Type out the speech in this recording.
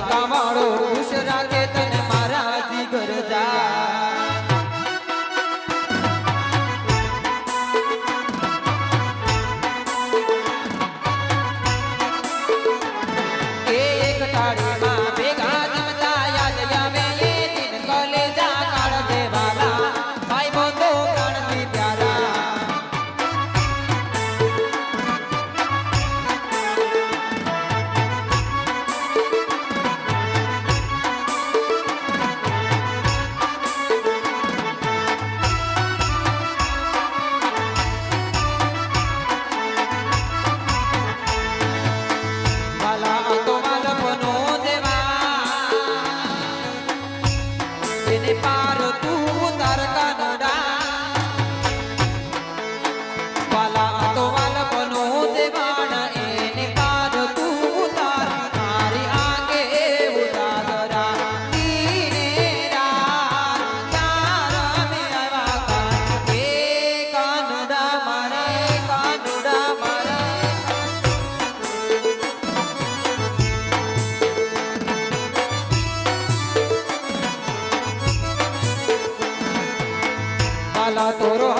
মালিক আমার લાલા તોરો